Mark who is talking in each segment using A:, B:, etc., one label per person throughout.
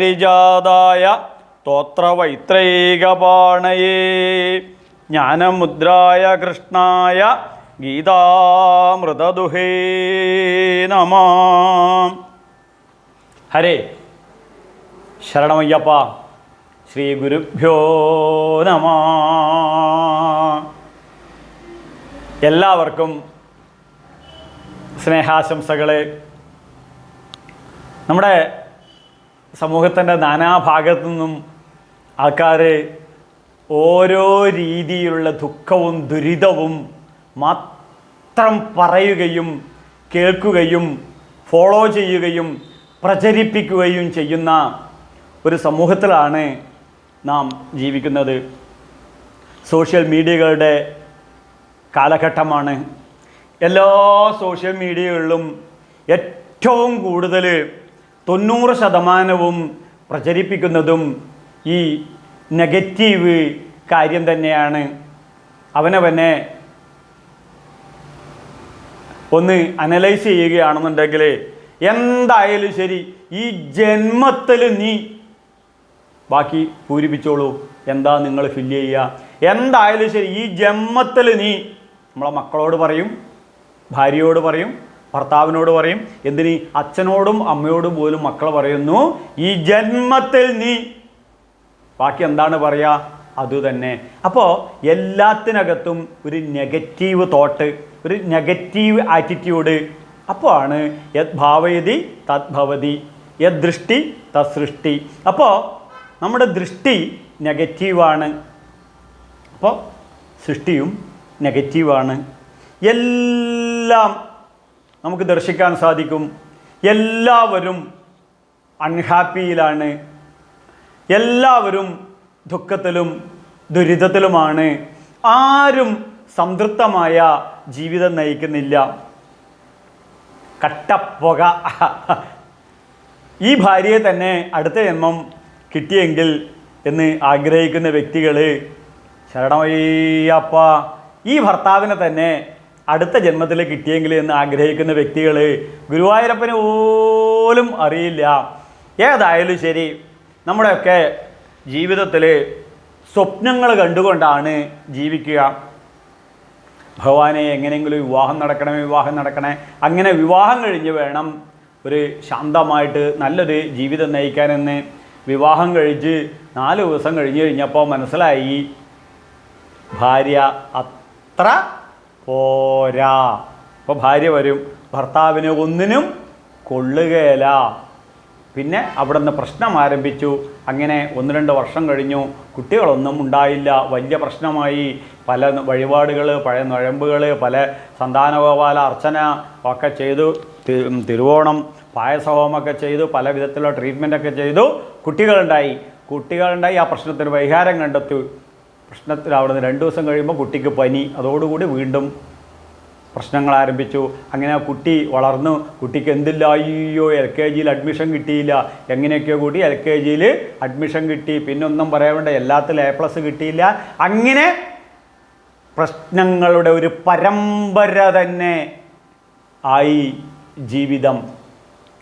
A: പരിജാതായ സ്തോത്രവൈത്രൈകപാണയേ. ജ്ഞാനമുദ്രായ കൃഷ്ണായ ഗീതാമൃതദുഹേ നമ. ഹരേ ശരണമയ്യപ്പ ശ്രീ ഗുരുഭ്യോ നമ. എല്ലാവർക്കും സ്നേഹാശംസകളെ. നമ്മുടെ സമൂഹത്തിന്റെ നാനാഭാഗത്തു നിന്നും ആൾക്കാർ ഓരോ രീതിയിലുള്ള ദുഃഖവും ദുരിതവും മാത്രം പറയുകയും കേൾക്കുകയും ഫോളോ ചെയ്യുകയും പ്രചരിപ്പിക്കുകയും ചെയ്യുന്ന ഒരു സമൂഹത്തിലാണ് നാം ജീവിക്കുന്നത്. സോഷ്യൽ മീഡിയകളുടെ കാലഘട്ടമാണ്. എല്ലാ സോഷ്യൽ മീഡിയകളിലും ഏറ്റവും കൂടുതൽ തൊണ്ണൂറ് ശതമാനവും പ്രചരിപ്പിക്കുന്നതും ഈ നെഗറ്റീവ് കാര്യം തന്നെയാണ്. അവനവനെ ഒന്ന് അനലൈസ് ചെയ്യുകയാണെന്നുണ്ടെങ്കിൽ എന്തായാലും ശരി ഈ ജന്മത്തിൽ നീ ബാക്കി പൂരിപ്പിച്ചോളൂ. എന്താ നിങ്ങൾ ഫില്ല് ചെയ്യുക? എന്തായാലും ശരി ഈ ജന്മത്തിൽ നീ നമ്മളെ മക്കളോട് പറയും ഭാര്യയോട് പറയും ഭർത്താവിനോട് പറയും എന്തിന് അച്ഛനോടും അമ്മയോടും പോലും മക്കൾ പറയുന്നു ഈ ജന്മത്തിൽ നീ ബാക്കി എന്താണ് പറയുക അതുതന്നെ അപ്പോൾ എല്ലാത്തിനകത്തും ഒരു നെഗറ്റീവ് തോട്ട് ഒരു നെഗറ്റീവ് ആറ്റിറ്റ്യൂഡ് അപ്പോൾ ആണ് യത് ഭാവയതി തദ്ഭവതി യത് ദൃഷ്ടി തസൃഷ്ടി സൃഷ്ടി. അപ്പോൾ നമ്മുടെ ദൃഷ്ടി നെഗറ്റീവാണ് അപ്പോൾ സൃഷ്ടിയും നെഗറ്റീവാണ് എല്ലാം നമുക്ക് ദർശിക്കാൻ സാധിക്കും. എല്ലാവരും അൺഹാപ്പിയിലാണ് എല്ലാവരും ദുഃഖത്തിലും ദുരിതത്തിലുമാണ്. ആരും സംതൃപ്തമായ ജീവിതം നയിക്കുന്നില്ല. കട്ടപ്പുക. ഈ ഭാര്യയെ തന്നെ അടുത്ത ജന്മം കിട്ടിയെങ്കിൽ എന്ന് ആഗ്രഹിക്കുന്ന വ്യക്തികൾ ശരണമയ്യപ്പ ഈ ഭർത്താവിനെ തന്നെ അടുത്ത ജന്മത്തിൽ കിട്ടിയെങ്കിൽ എന്ന് ആഗ്രഹിക്കുന്ന വ്യക്തികൾ ഗുരുവായൂരപ്പന് പോലും അറിയില്ല. ഏതായാലും ശരി നമ്മുടെയൊക്കെ ജീവിതത്തിൽ സ്വപ്നങ്ങൾ കണ്ടുകൊണ്ടാണ് ജീവിക്കുക. ഭഗവാനെ എങ്ങനെയെങ്കിലും വിവാഹം നടക്കണമേ വിവാഹം നടക്കണേ. അങ്ങനെ വിവാഹം കഴിഞ്ഞ് വേണം ഒരു ശാന്തമായിട്ട് നല്ലൊരു ജീവിതം നയിക്കാനെന്ന്. വിവാഹം കഴിച്ച് നാല് ദിവസം കഴിഞ്ഞ് കഴിഞ്ഞപ്പോൾ മനസ്സിലായി ഭാര്യ അത്ര പോരാ. അപ്പോൾ ഭാര്യ വരും. ഭർത്താവിനെ ഒന്നിനും കൊള്ളുകയില്ല പിന്നെ അവിടെ നിന്ന് പ്രശ്നം ആരംഭിച്ചു. അങ്ങനെ ഒന്ന് രണ്ട് വർഷം കഴിഞ്ഞു. കുട്ടികളൊന്നും ഉണ്ടായില്ല. വലിയ പ്രശ്നമായി. പല വഴിപാടുകൾ പഴയ നഴമ്പുകൾ പല സന്താനഗോപാല അർച്ചന ഒക്കെ ചെയ്തു. തിരുവോണം പായസഹോമൊക്കെ ചെയ്തു. പല വിധത്തിലുള്ള ട്രീറ്റ്മെന്റൊക്കെ ചെയ്തു. കുട്ടികളുണ്ടായി. കുട്ടികളുണ്ടായി. ആ പ്രശ്നത്തിന് പരിഹാരം കണ്ടെത്തി. പ്രശ്നത്തിൽ അവിടുന്ന് രണ്ട് ദിവസം കഴിയുമ്പോൾ കുട്ടിക്ക് പനി. അതോടുകൂടി വീണ്ടും പ്രശ്നങ്ങൾ ആരംഭിച്ചു. അങ്ങനെ ആ കുട്ടി വളർന്നു. കുട്ടിക്ക് എന്തില്ല? അയ്യോ എൽ കെ ജിയിൽ അഡ്മിഷൻ കിട്ടിയില്ല. എങ്ങനെയൊക്കെയോ കൂടി എൽ കെ ജിയിൽ അഡ്മിഷൻ കിട്ടി. പിന്നെ ഒന്നും പറയാൻ വേണ്ട എല്ലാത്തിലും എ പ്ലസ് കിട്ടിയില്ല. അങ്ങനെ പ്രശ്നങ്ങളുടെ ഒരു പരമ്പര തന്നെ ആയി ജീവിതം.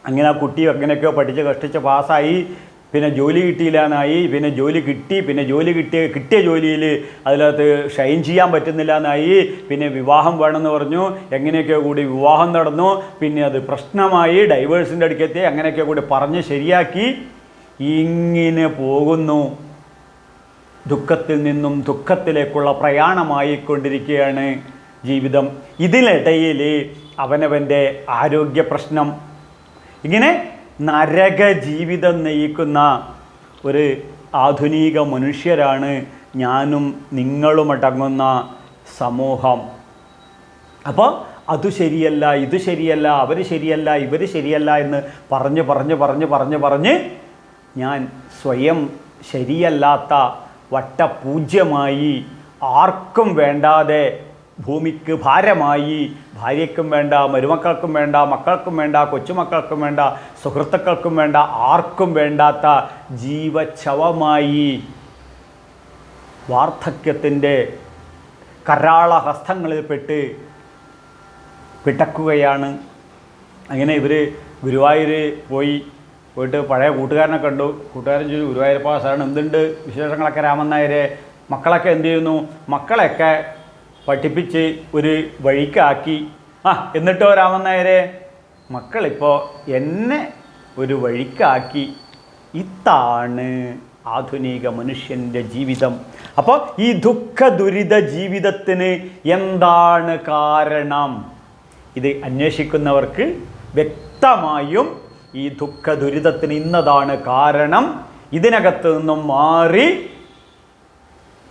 A: അങ്ങനെ ആ കുട്ടി എങ്ങനെയൊക്കെയോ പഠിച്ച് കഷ്ടിച്ച് പാസ്സായി. പിന്നെ ജോലി കിട്ടിയില്ലാന്നായി പിന്നെ ജോലി കിട്ടി പിന്നെ ജോലി കിട്ടിയ കിട്ടിയ ജോലിയിൽ അതിനകത്ത് ഷൈൻ ചെയ്യാൻ പറ്റുന്നില്ല എന്നായി പിന്നെ വിവാഹം വേണമെന്ന് പറഞ്ഞു എങ്ങനെയൊക്കെ കൂടി വിവാഹം നടന്നു പിന്നെ അത് പ്രശ്നമായി ഡൈവേഴ്സിന്റെ അടുക്കെത്തി അങ്ങനെയൊക്കെ കൂടി പറഞ്ഞ് ശരിയാക്കി. ഇങ്ങനെ പോകുന്നു. ദുഃഖത്തിൽ നിന്നും ദുഃഖത്തിലേക്കുള്ള പ്രയാണമായിക്കൊണ്ടിരിക്കുകയാണ് ജീവിതം. ഇതിനിടയിൽ അവനവന്റെ ആരോഗ്യ പ്രശ്നം. ഇങ്ങനെ നരക ജീവിതം നയിക്കുന്ന ഒരു ആധുനിക മനുഷ്യരാണ് ഞാനും നിങ്ങളും അടങ്ങുന്ന സമൂഹം. അപ്പോൾ അത് ശരിയല്ല ഇത് ശരിയല്ല അവർ ശരിയല്ല ഇവർ ശരിയല്ല എന്ന് പറഞ്ഞ് പറഞ്ഞ് പറഞ്ഞ് പറഞ്ഞ് പറഞ്ഞ് ഞാൻ സ്വയം ശരിയല്ലാത്ത വട്ടപൂജ്യമായി ആർക്കും വേണ്ടാതെ ഭൂമിക്ക് ഭാരമായി. ഭാര്യയ്ക്കും വേണ്ട മരുമക്കൾക്കും വേണ്ട മക്കൾക്കും വേണ്ട കൊച്ചുമക്കൾക്കും വേണ്ട സുഹൃത്തുക്കൾക്കും വേണ്ട ആർക്കും വേണ്ടാത്ത ജീവച്ഛവമായി. വാർദ്ധക്യത്തിന്റെ കരാള ഹസ്തങ്ങളിൽപ്പെട്ട് പിടക്കുകയാണ് അങ്ങനെ ഇവർ ഗുരുവായൂർ പോയി. പോയിട്ട് പഴയ കൂട്ടുകാരനെ കണ്ടു. കൂട്ടുകാരൻ ചോദിച്ചു ഗുരുവായൂരപ്പ സാറിന് എന്തുണ്ട് വിശേഷങ്ങളൊക്കെ? രാമൻ നായരെ മക്കളൊക്കെ എന്ത് ചെയ്യുന്നു? മക്കളെയൊക്കെ പഠിപ്പിച്ച് ഒരു വഴിക്കാക്കി. ആ എന്നിട്ടോ രാമൻ നായരെ? മക്കളിപ്പോൾ എന്നെ ഒരു വഴിക്കാക്കി. ഇത്താണ് ആധുനിക മനുഷ്യന്റെ ജീവിതം. അപ്പോൾ ഈ ദുഃഖ ദുരിത ജീവിതത്തിന് എന്താണ് കാരണം? ഇത് അന്വേഷിക്കുന്നവർക്ക് വ്യക്തമായും ഈ ദുഃഖ ദുരിതത്തിന് ഇന്നതാണ് കാരണം. ഇതിനകത്ത് നിന്നും മാറി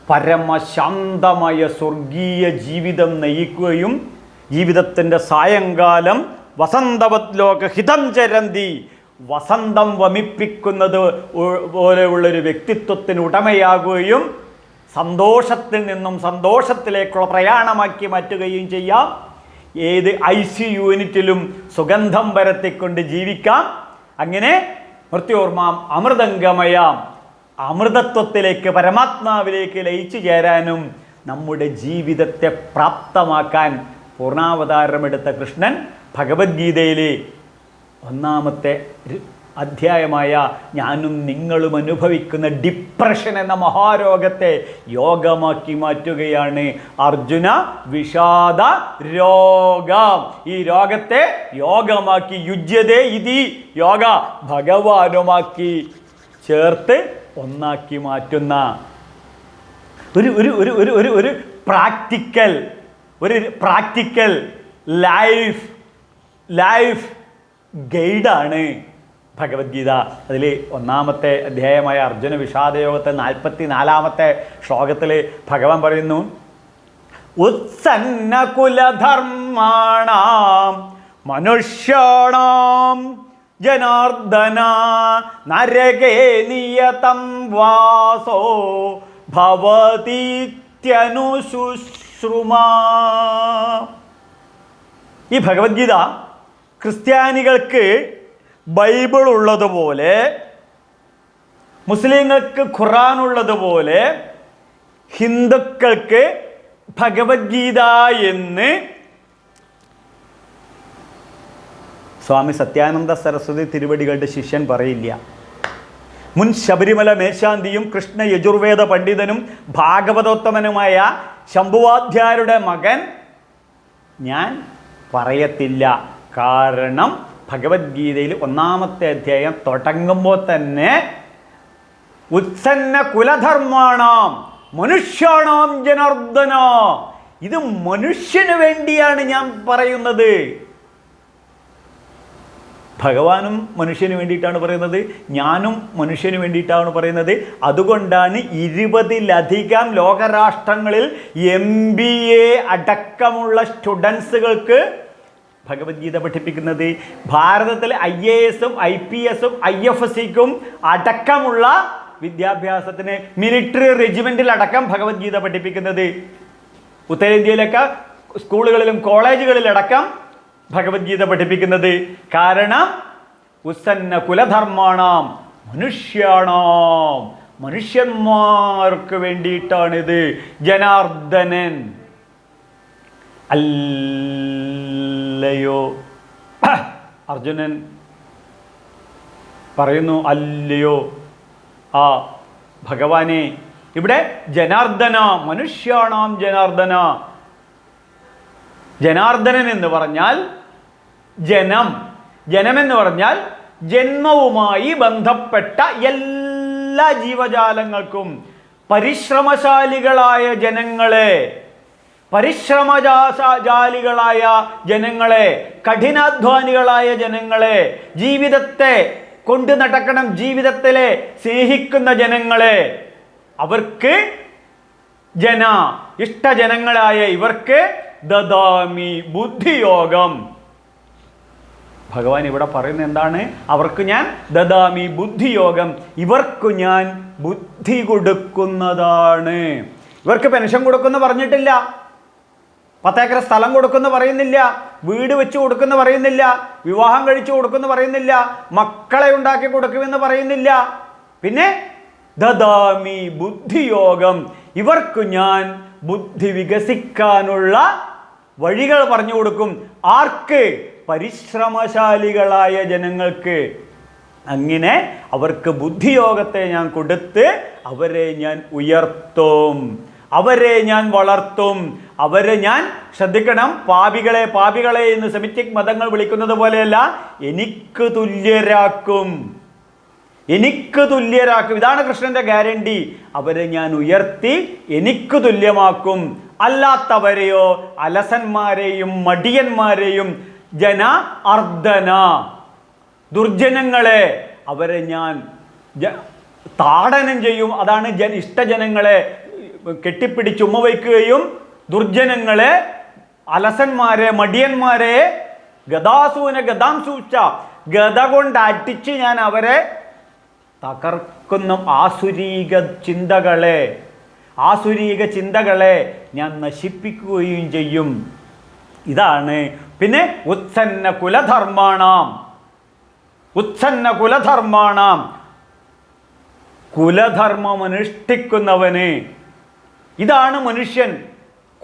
A: പരമശാന്തമായ സ്വർഗീയ ജീവിതം നയിക്കുകയും ജീവിതത്തിന്റെ സായങ്കാലം വസന്തവത് ലോക ഹിതം ചരന്തി വസന്തം വമിപ്പിക്കുന്നത് പോലെയുള്ളൊരു വ്യക്തിത്വത്തിന് ഉടമയാകുകയും സന്തോഷത്തിൽ നിന്നും സന്തോഷത്തിലേക്കുള്ള പ്രയാണമാക്കി മാറ്റുകയും ചെയ്യാം. ഏത് ഐ സി യൂണിറ്റിലും സുഗന്ധം പരത്തിക്കൊണ്ട് ജീവിക്കാം. അങ്ങനെ മൃത്യോർമാം അമൃതംഗമയാം. അമൃതത്വത്തിലേക്ക് പരമാത്മാവിലേക്ക് ലയിച്ചു ചേരാനും നമ്മുടെ ജീവിതത്തെ പ്രാപ്തമാക്കാൻ പൂർണാവതാരമെടുത്ത കൃഷ്ണൻ ഭഗവത്ഗീതയിലെ ഒന്നാമത്തെ അധ്യായമായ ഞാനും നിങ്ങളും അനുഭവിക്കുന്ന ഡിപ്രഷൻ എന്ന മഹാരോഗത്തെ യോഗമാക്കി മാറ്റുകയാണ് അർജുന വിഷാദ രോഗം. ഈ രോഗത്തെ യോഗമാക്കി യുജ്യതേ ഇതി യോഗ ഭഗവാനുമാക്കി ചേർത്ത് ഒന്നാക്കി മാറ്റുന്ന. ഒരു ഒരു ഒരു ഒരു ഒരു ഒരു പ്രാക്ടിക്കൽ ഒരു പ്രാക്ടിക്കൽ ലൈഫ് ലൈഫ് ഗൈഡാണ് ഭഗവത്ഗീത. അതിൽ ഒന്നാമത്തെ അധ്യായമായ അർജുന വിഷാദയോഗത്തെ നാൽപ്പത്തി നാലാമത്തെ ശ്ലോകത്തിൽ ഭഗവാൻ പറയുന്നു ഉത്സന്ന കുലധർമാണാം മനുഷ്യാണാം ജനാർദ്ദന നരകേ നിയതം വാസോ ഭവതീത്യനുശുശ്രുമാ. ഈ ഭഗവത്ഗീത ക്രിസ്ത്യാനികൾക്ക് ബൈബിൾ ഉള്ളതുപോലെ മുസ്ലിങ്ങൾക്ക് ഖുറാൻ ഉള്ളതുപോലെ ഹിന്ദുക്കൾക്ക് ഭഗവത്ഗീത എന്ന് സ്വാമി സത്യാനന്ദ സരസ്വതി തിരുവടികളുടെ ശിഷ്യൻ പറയില്ല. മുൻ ശബരിമല മേശാന്തിയും കൃഷ്ണ യജുർവേദ പണ്ഡിതനും ഭാഗവതോത്തമനുമായ ശംഭുവാധ്യായരുടെ മകൻ ഞാൻ പറയത്തില്ല. കാരണം ഭഗവത്ഗീതയിൽ ഒന്നാമത്തെ അധ്യായം തുടങ്ങുമ്പോൾ തന്നെ ഉത്സന്ന കുലധർമാണാം മനുഷ്യാണാം ജനാർദ്ദന. ഇത് മനുഷ്യന് വേണ്ടിയാണ് ഞാൻ പറയുന്നത്. ഭഗവാനും മനുഷ്യന് വേണ്ടിയിട്ടാണ് പറയുന്നത് ഞാനും മനുഷ്യന് വേണ്ടിയിട്ടാണ് പറയുന്നത്. അതുകൊണ്ടാണ് ഇരുപതിലധികം ലോകരാഷ്ട്രങ്ങളിൽ എം ബി എ അടക്കമുള്ള സ്റ്റുഡൻസുകൾക്ക് ഭഗവത്ഗീത പഠിപ്പിക്കുന്നത്. ഭാരതത്തിൽ ഐ എ എസും ഐ പി എസും ഐ എഫ് എസ് സിക്കും അടക്കമുള്ള വിദ്യാഭ്യാസത്തിന് മിലിറ്ററി റെജിമെന്റിൽ അടക്കം ഭഗവത്ഗീത പഠിപ്പിക്കുന്നത്. ഉത്തരേന്ത്യയിലൊക്കെ സ്കൂളുകളിലും കോളേജുകളിലടക്കം ഭഗവത്ഗീത പഠിപ്പിക്കുന്നത് കാരണം ഉസന്ന കുലധർമാണാം മനുഷ്യാണാം. മനുഷ്യന്മാർക്ക് വേണ്ടിയിട്ടാണിത്. ജനാർദ്ദനൻ. അല്ലയോ. അർജുനൻ പറയുന്നു അല്ലയോ. ആ ഭഗവാനെ ഇവിടെ ജനാർദ്ദന മനുഷ്യാണാം ജനാർദ്ദന. ജനാർദ്ദനൻ എന്ന് പറഞ്ഞാൽ ജനം. ജനം എന്ന് പറഞ്ഞാൽ ജന്മവുമായി ബന്ധപ്പെട്ട എല്ലാ ജീവജാലങ്ങൾക്കും പരിശ്രമശാലികളായ ജനങ്ങളെ പരിശ്രമജാലികളായ ജനങ്ങളെ കഠിനാധ്വാനികളായ ജനങ്ങളെ ജീവിതത്തെ കൊണ്ടു നടക്കണം ജീവിതത്തിലെ സ്നേഹിക്കുന്ന ജനങ്ങളെ. അവർക്ക് ജന ഇഷ്ടജനങ്ങളായ ഇവർക്ക് ദദാമി ബുദ്ധിയോഗം. ഭഗവാൻ ഇവിടെ പറയുന്നത് എന്താണ്? അവർക്ക് ഞാൻ ദദാമി ബുദ്ധിയോഗം. ഇവർക്ക് ഞാൻ ബുദ്ധി കൊടുക്കുന്നതാണ്. ഇവർക്ക് പെൻഷൻ കൊടുക്കുന്ന പറഞ്ഞിട്ടില്ല. പത്തേക്കർ സ്ഥലം കൊടുക്കുന്ന പറയുന്നില്ല. വീട് വെച്ച് കൊടുക്കുന്ന പറയുന്നില്ല. വിവാഹം കഴിച്ചു കൊടുക്കുന്ന പറയുന്നില്ല. മക്കളെ ഉണ്ടാക്കി കൊടുക്കുമെന്ന് പറയുന്നില്ല. പിന്നെ ദദാമി ബുദ്ധിയോഗം. ഇവർക്ക് ഞാൻ ബുദ്ധി വികസിക്കാനുള്ള വഴികൾ പറഞ്ഞു കൊടുക്കും. ആർക്ക്? പരിശ്രമശാലികളായ ജനങ്ങൾക്ക് അങ്ങനെ അവർക്ക് ബുദ്ധിയോഗത്തെ ഞാൻ കൊടുത്ത് അവരെ ഞാൻ ഉയർത്തും. അവരെ ഞാൻ വളർത്തും. അവരെ ഞാൻ ശ്രദ്ധിക്കണം പാപികളെ പാപികളെ എന്ന് സെമിറ്റിക് മതങ്ങൾ വിളിക്കുന്നത് പോലെയല്ല എനിക്ക് തുല്യരാക്കും. എനിക്ക് തുല്യരാക്കും. ഇതാണ് കൃഷ്ണന്റെ ഗ്യാരണ്ടി. അവരെ ഞാൻ ഉയർത്തി എനിക്ക് തുല്യമാക്കും. അല്ലാത്തവരെയോ അലസന്മാരെയും മടിയന്മാരെയും ജന അർദ്ധന. ദുർജനങ്ങളെ അവരെ ഞാൻ താടനം ചെയ്യും. അതാണ് ജന ഇഷ്ടജനങ്ങളെ കെട്ടിപ്പിടിച്ച് ഉമ്മ വയ്ക്കുകയും ദുർജനങ്ങളെ അലസന്മാരെ മടിയന്മാരെ ഗതാസൂന ഗതാം സൂച്ച ഗത കൊണ്ട് അടിച്ച് ഞാൻ അവരെ തകർക്കുന്ന ആസുരീക ചിന്തകളെ ആസുരീക ചിന്തകളെ ഞാൻ നശിപ്പിക്കുകയും ചെയ്യും. ഇതാണ്. പിന്നെ ഉത്സന്ന കുലധർമാണാം. ഉത്സന്ന കുലധർമാണാം. കുലധർമ്മം അനുഷ്ഠിക്കുന്നവന്. ഇതാണ് മനുഷ്യൻ.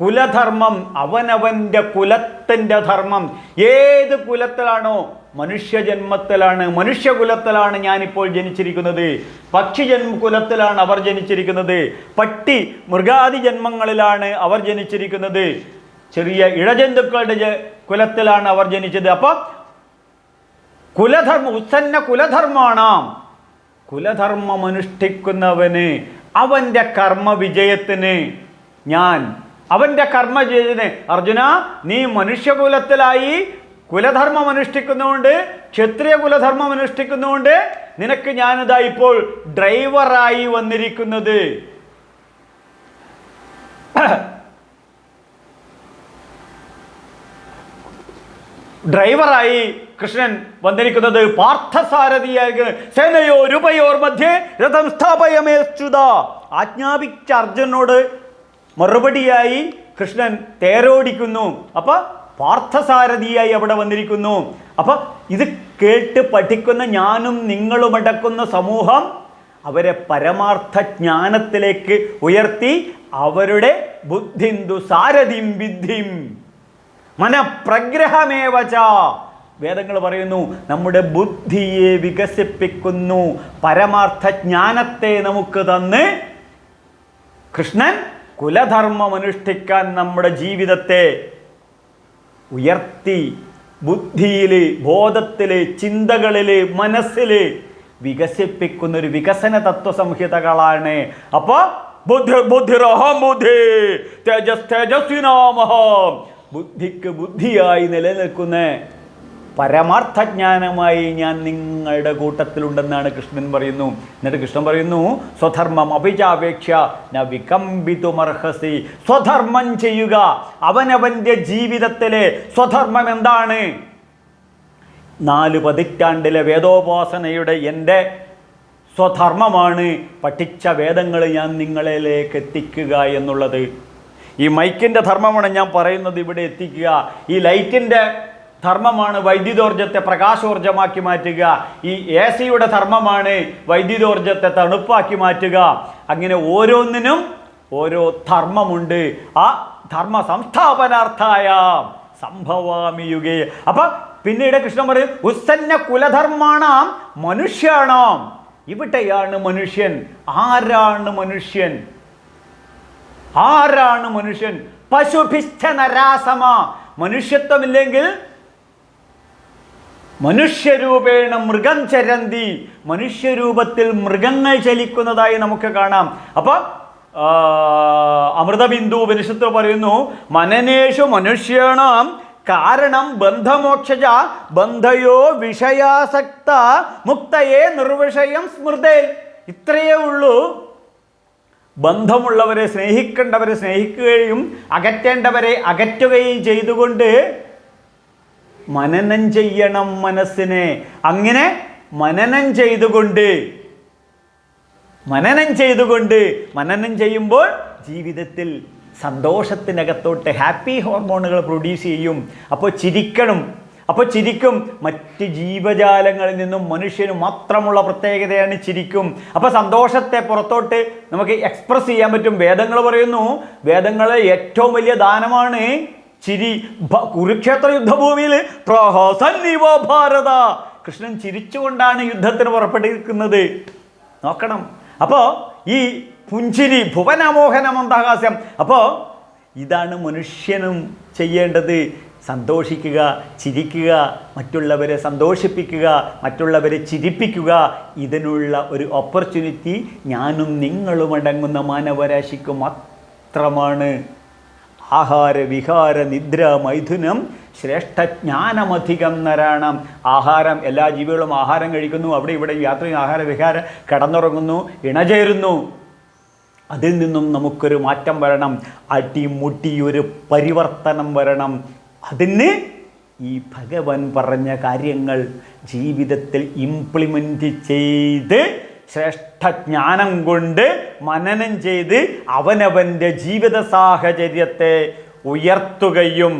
A: കുലധർമ്മം അവനവന്റെ കുലത്തിന്റെ ധർമ്മം. ഏത് കുലത്തിലാണോ മനുഷ്യജന്മത്തിലാണ് മനുഷ്യകുലത്തിലാണ് ഞാനിപ്പോൾ ജനിച്ചിരിക്കുന്നത്. പക്ഷി ജന്മ കുലത്തിലാണ് അവർ ജനിച്ചിരിക്കുന്നത്. പട്ടി മൃഗാദി ജന്മങ്ങളിലാണ് അവർ ജനിച്ചിരിക്കുന്നത്. ചെറിയ ഇഴജന്തുക്കളുടെ കുലത്തിലാണ് അവർ ജനിച്ചത്. അപ്പോൾ കുലധർമ്മ ഉത്സന്ന കുലധർമാണാം. കുലധർമ്മം അനുഷ്ഠിക്കുന്നവന് അവന്റെ കർമ്മ വിജയത്തിന് ഞാൻ അവന്റെ കർമ്മ വിജയത്തിന് അർജുന നീ മനുഷ്യകുലത്തിലായി കുലധർമ്മം അനുഷ്ഠിക്കുന്നതുകൊണ്ട് ക്ഷത്രിയ കുലധർമ്മം അനുഷ്ഠിക്കുന്നതുകൊണ്ട് നിനക്ക് ഞാനിതാ ഇപ്പോൾ ഡ്രൈവറായി വന്നിരിക്കുന്നത്. ഡ്രൈവറായി കൃഷ്ണൻ വന്നിരിക്കുന്നത് പാർത്ഥസാരഥിയായി സേനയോ രൂപയോർ മധ്യേ രഥം സ്ഥാപയമേച്ചുത ആജ്ഞാപിച്ച അർജുനോട് മറുപടിയായി കൃഷ്ണൻ തേരോടിക്കുന്നു. അപ്പൊ പാർത്ഥസാരഥിയായി അവിടെ വന്നിരിക്കുന്നു. അപ്പൊ ഇത് കേട്ട് പഠിക്കുന്ന ഞാനും നിങ്ങളും അടക്കുന്ന സമൂഹം അവരെ പരമാർത്ഥ ജ്ഞാനത്തിലേക്ക് ഉയർത്തി അവരുടെ ബുദ്ധിന്ദു സാരഥിം വിദ്ധിം മനഃപ്രഗ്രഹമേവച. വേദങ്ങൾ പറയുന്നു നമ്മുടെ ബുദ്ധിയെ വികസിപ്പിക്കുന്നു. പരമാർത്ഥ ജ്ഞാനത്തെ നമുക്ക് തന്ന് കൃഷ്ണൻ കുലധർമ്മം അനുഷ്ഠിക്കാൻ നമ്മുടെ ജീവിതത്തെ ഉയർത്തി ബുദ്ധിയിൽ ബോധത്തിൽ ചിന്തകളിൽ മനസ്സിൽ വികസിപ്പിക്കുന്ന ഒരു വികസന തത്വസംഹിതകളാണ്. അപ്പോൾ ബുദ്ധി ബുദ്ധിരഹം ബുദ്ധി. തേജസ് തേജസ്വിനാമഹം ബുദ്ധിക്ക് ബുദ്ധിയായി നിലനിൽക്കുന്ന. പരമാർത്ഥജ്ഞാനമായി ഞാൻ നിങ്ങളുടെ കൂട്ടത്തിലുണ്ടെന്നാണ് കൃഷ്ണൻ പറയുന്നു. എന്നിട്ട് കൃഷ്ണൻ പറയുന്നു സ്വധർമ്മം അഭിജാപേക്ഷ ന വികമ്പിതുമർഹസി. സ്വധർമ്മം ചെയ്യുക. അവനവന്റെ ജീവിതത്തിലെ സ്വധർമ്മം എന്താണ്? നാല് പതിറ്റാണ്ടിലെ വേദോപാസനയുടെ എന്റെ സ്വധർമ്മമാണ്. പഠിച്ച വേദങ്ങൾ ഞാൻ നിങ്ങളിലേക്ക് എത്തിക്കുക എന്നുള്ളത്. ഈ മൈക്കിന്റെ ധർമ്മമാണ് ഞാൻ പറയുന്നത് ഇവിടെ എത്തിക്കുക. ഈ ലൈറ്റിന്റെ ധർമ്മമാണ് വൈദ്യുതോർജത്തെ പ്രകാശോർജമാക്കി മാറ്റുക. ഈ എ സിയുടെ ധർമ്മമാണ് വൈദ്യുതോർജത്തെ തണുപ്പാക്കി മാറ്റുക. അങ്ങനെ ഓരോന്നിനും ഓരോ ധർമ്മമുണ്ട്. ആ ധർമ്മ സംസ്ഥാപനാർത്ഥായ സംഭവാമിയുകെ അപ്പൊ പിന്നീട് കൃഷ്ണൻ പറയും ഉത്സന്ന കുലധർമാണാം മനുഷ്യാണാം. ഇവിടെയാണ് മനുഷ്യൻ. ആരാണ് മനുഷ്യൻ? ആരാണ് മനുഷ്യൻ? പശുഭിഷ്ഠ നരാസമ മനുഷ്യത്വമില്ലെങ്കിൽ മനുഷ്യരൂപേണ മൃഗം ചരന്തി മനുഷ്യരൂപത്തിൽ മൃഗങ്ങൾ ചലിക്കുന്നതായി നമുക്ക് കാണാം. അപ്പൊ ആ, അമൃതബിന്ദു ഉപനിഷത്ത് പറയുന്നു മനനേഷു മനുഷ്യാണാം കാരണം ബന്ധമോക്ഷജ ബന്ധയോ വിഷയാസക്ത മുക്തയെ നിർവിഷയം സ്മൃതേ. ഇത്രയേ ഉള്ളൂ ബന്ധമുള്ളവരെ സ്നേഹിക്കേണ്ടവരെ സ്നേഹിക്കുകയും അകറ്റേണ്ടവരെ അകറ്റുകയും ചെയ്തുകൊണ്ട് മനനം ചെയ്യണം മനസ്സിനെ. അങ്ങനെ മനനം ചെയ്തുകൊണ്ട് മനനം ചെയ്തുകൊണ്ട് മനനം ചെയ്യുമ്പോൾ ജീവിതത്തിൽ സന്തോഷത്തിനകത്തോട്ട് ഹാപ്പി ഹോർമോണുകൾ പ്രൊഡ്യൂസ് ചെയ്യും. അപ്പോൾ ചിരിക്കണം. അപ്പോൾ ചിരിക്കും. മറ്റ് ജീവജാലങ്ങളിൽ നിന്നും മനുഷ്യന് മാത്രമുള്ള പ്രത്യേകതയാണ് ചിരിക്കും. അപ്പോൾ സന്തോഷത്തെ പുറത്തോട്ട് നമുക്ക് എക്സ്പ്രസ് ചെയ്യാൻ പറ്റും. വേദങ്ങൾ പറയുന്നു വേദങ്ങളെ ഏറ്റവും വലിയ ദാനമാണ് ചിരി. കുരുക്ഷേത്ര യുദ്ധഭൂമിയിൽ പ്രഹസന്നിവ ഭാരത. കൃഷ്ണൻ ചിരിച്ചുകൊണ്ടാണ് യുദ്ധത്തിന് പുറപ്പെട്ടിരിക്കുന്നത്. നോക്കണം. അപ്പോൾ ഈ പുഞ്ചിരി ഭുവനമോഹന അപ്പോൾ ഇതാണ് മനുഷ്യനും ചെയ്യേണ്ടത്. സന്തോഷിക്കുക ചിരിക്കുക മറ്റുള്ളവരെ സന്തോഷിപ്പിക്കുക മറ്റുള്ളവരെ ചിരിപ്പിക്കുക ഇതിനുള്ള ഒരു ഓപ്പർച്യൂണിറ്റി ഞാനും നിങ്ങളും അടങ്ങുന്ന മാനവരാശിക്ക് മാത്രമാണ്. ആഹാര വിഹാര നിദ്ര മൈഥുനം ശ്രേഷ്ഠജ്ഞാനമധികം നരാണം ആഹാരം എല്ലാ ജീവികളും ആഹാരം കഴിക്കുന്നു. അവിടെ ഇവിടെ യാത്രയും ആഹാര വിഹാര കിടന്നുറങ്ങുന്നു ഇണചേരുന്നു. അതിൽ നിന്നും നമുക്കൊരു മാറ്റം വരണം. അടിമുട്ടി ഒരു പരിവർത്തനം വരണം. അതിന് ഈ ഭഗവാൻ പറഞ്ഞ കാര്യങ്ങൾ ജീവിതത്തിൽ ഇംപ്ലിമെന്റ് ചെയ്ത് ശ്രേഷ്ഠ ശ്രേഷ്ഠജ്ഞാനം കൊണ്ട് മനനം ചെയ്ത് അവനവന്റെ ജീവിത സാഹചര്യത്തെ ഉയർത്തുകയും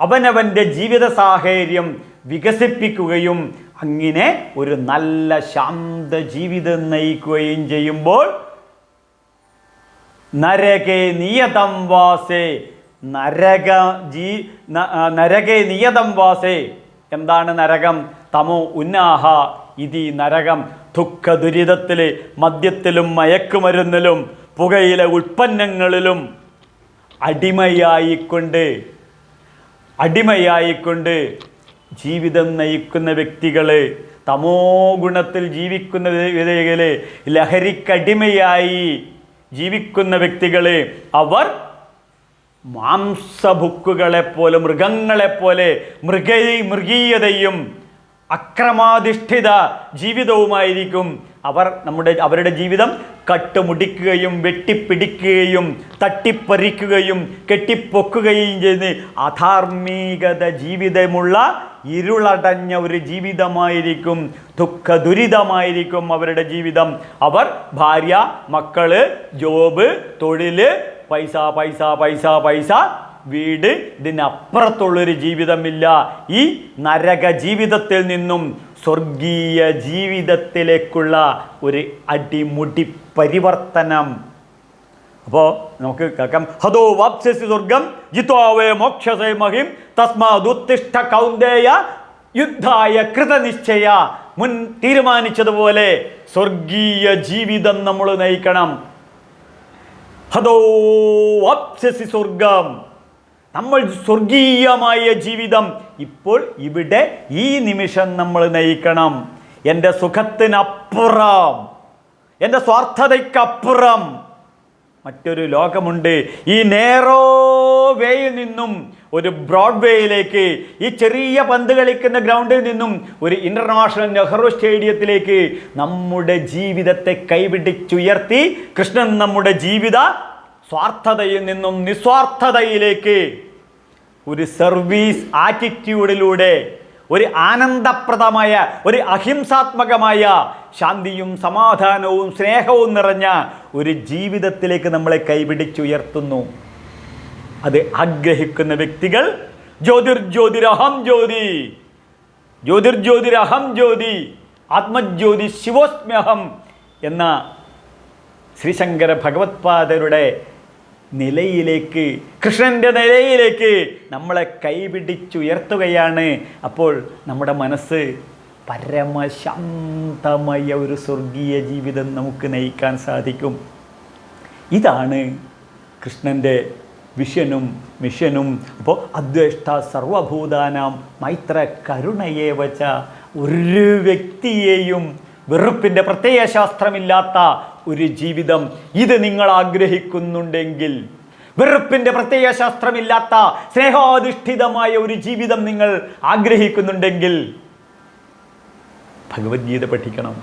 A: അവനവന്റെ ജീവിത സാഹചര്യം വികസിപ്പിക്കുകയും അങ്ങനെ ഒരു നല്ല ശാന്ത ജീവിതം നയിക്കുകയും ചെയ്യുമ്പോൾ നരകേ നിയതം വാസേ നരക ജീ നരകേ നിയതം വാസേ. എന്താണ് നരകം? തമോ ഉന്നാഹ ഇതി നരകം. ദുഃഖ ദുരിതത്തിൽ മദ്യത്തിലും മയക്കുമരുന്നിലും പുകയിലെ ഉൽപ്പന്നങ്ങളിലും അടിമയായിക്കൊണ്ട് അടിമയായിക്കൊണ്ട് ജീവിതം നയിക്കുന്ന വ്യക്തികൾ തമോ ഗുണത്തിൽ ജീവിക്കുന്ന വ്യക്തികൾ ലഹരിക്കടിമയായി ജീവിക്കുന്ന വ്യക്തികൾ അവർ മാംസഭുക്കുകളെപ്പോലെ മൃഗങ്ങളെപ്പോലെ മൃഗ മൃഗീയതയും അക്രമാധിഷ്ഠിത ജീവിതവുമായിരിക്കും. അവർ നമ്മുടെ അവരുടെ ജീവിതം കട്ടുമുടിക്കുകയും വെട്ടിപ്പിടിക്കുകയും തട്ടിപ്പറിക്കുകയും കെട്ടിപ്പൊക്കുകയും ചെയ്ത് അധാർമികത ജീവിതമുള്ള ഇരുളടഞ്ഞ ഒരു ജീവിതമായിരിക്കും. ദുഃഖ ദുരിതമായിരിക്കും അവരുടെ ജീവിതം. അവർ ഭാര്യ മക്കൾ ജോബ് തൊഴിൽ പൈസ പൈസ പൈസ പൈസ. വീട് ഇതിനപ്പുറത്തുള്ളൊരു ജീവിതമില്ല. ഈ നരക ജീവിതത്തിൽ നിന്നും സ്വർഗീയ ജീവിതത്തിലേക്കുള്ള ഒരു അടിമുടി പരിവർത്തനം. അപ്പോൾ നമുക്ക് കേൾക്കാം. ഹതോ വാപ്സ്യസി സ്വർഗം ജിത്വാവേ മോക്ഷസേ മഹിം തസ്മാതുത്തിഷ്ഠ കൗന്ദേയ യുദ്ധായ കൃതനിശ്ചയ. മുൻ തീരുമാനിച്ചതുപോലെ സ്വർഗീയ ജീവിതം നമ്മൾ നയിക്കണം. ഹതോ വാപ്സ്യസി സ്വർഗം. നമ്മൾ സ്വർഗീയമായ ജീവിതം ഇപ്പോൾ ഇവിടെ ഈ നിമിഷം നമ്മൾ നയിക്കണം. എന്റെ സുഖത്തിനപ്പുറം. എന്റെ സ്വാർത്ഥതയ്ക്കപ്പുറം. മറ്റൊരു ലോകമുണ്ട്. ഈ നേരോ വേയിൽ നിന്നും ഒരു ബ്രോഡ്വേയിലേക്ക് ഈ ചെറിയ പന്ത് കളിക്കുന്ന ഗ്രൗണ്ടിൽ നിന്നും ഒരു ഇന്റർനാഷണൽ നെഹ്റു സ്റ്റേഡിയത്തിലേക്ക് നമ്മുടെ ജീവിതത്തെ കൈപിടിച്ചുയർത്തി കൃഷ്ണൻ നമ്മുടെ ജീവിത സ്വാർത്ഥതയിൽ നിന്നും നിസ്വാർത്ഥതയിലേക്ക് ഒരു സർവീസ് ആറ്റിറ്റ്യൂഡിലൂടെ ഒരു ആനന്ദപ്രദമായ ഒരു അഹിംസാത്മകമായ ശാന്തിയും സമാധാനവും സ്നേഹവും നിറഞ്ഞ ഒരു ജീവിതത്തിലേക്ക് നമ്മളെ കൈപിടിച്ചുയർത്തുന്നു. അത് ആഗ്രഹിക്കുന്ന വ്യക്തികൾ ജ്യോതിർജ്യോതിരഹം ജ്യോതി. ജ്യോതിർജ്യോതിരഹം ജ്യോതി. ആത്മജ്യോതി ശിവോസ്മ്യഹം എന്ന ശ്രീശങ്കര ഭഗവത്പാദരുടെ നിലയിലേക്ക് കൃഷ്ണന്റെ നിലയിലേക്ക് നമ്മളെ കൈപിടിച്ചുയർത്തുകയാണ്. അപ്പോൾ നമ്മുടെ മനസ്സ് പരമശാന്തമായ ഒരു സ്വർഗീയ ജീവിതം നമുക്ക് നയിക്കാൻ സാധിക്കും. ഇതാണ് കൃഷ്ണന്റെ വിഷനും മിഷനും. അപ്പോൾ അദ്വേഷ്ട സർവഭൂതാനാം മൈത്ര കരുണയെ വച്ച ഒരു വ്യക്തിയെയും വെറുപ്പിന്റെ പ്രത്യയശാസ്ത്രമില്ലാത്ത ഒരു ജീവിതം ഇത് നിങ്ങൾ ആഗ്രഹിക്കുന്നുണ്ടെങ്കിൽ വെറുപ്പിന്റെ പ്രത്യയശാസ്ത്രമില്ലാത്ത സ്നേഹാധിഷ്ഠിതമായ ഒരു ജീവിതം നിങ്ങൾ ആഗ്രഹിക്കുന്നുണ്ടെങ്കിൽ ഭഗവത്ഗീത പഠിക്കണം.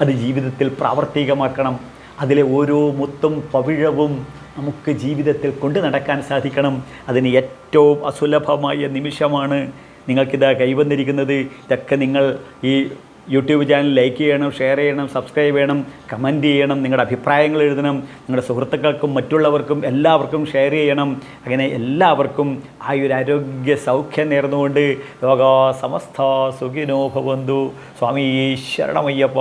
A: അത് ജീവിതത്തിൽ പ്രാവർത്തികമാക്കണം. അതിലെ ഓരോ മുത്തും പവിഴവും നമുക്ക് ജീവിതത്തിൽ കൊണ്ടു നടക്കാൻ സാധിക്കണം. അതിന് ഏറ്റവും അസുലഭമായ നിമിഷമാണ് നിങ്ങൾക്കിത് കൈവന്നിരിക്കുന്നത് ഇതൊക്കെ നിങ്ങൾ ഈ യൂട്യൂബ് ചാനൽ ലൈക്ക് ചെയ്യണം ഷെയർ ചെയ്യണം സബ്സ്ക്രൈബ് ചെയ്യണം കമന്റ് ചെയ്യണം നിങ്ങളുടെ അഭിപ്രായങ്ങൾ എഴുതണം നിങ്ങളുടെ സുഹൃത്തുക്കൾക്കും മറ്റുള്ളവർക്കും എല്ലാവർക്കും ഷെയർ ചെയ്യണം. അങ്ങനെ എല്ലാവർക്കും ആ ഒരു ആരോഗ്യ സൗഖ്യം നേർന്നുകൊണ്ട് ലോക സമസ്ത സുഖിനോ ഭവന്തു. സ്വാമി ശരണമയ്യപ്പ.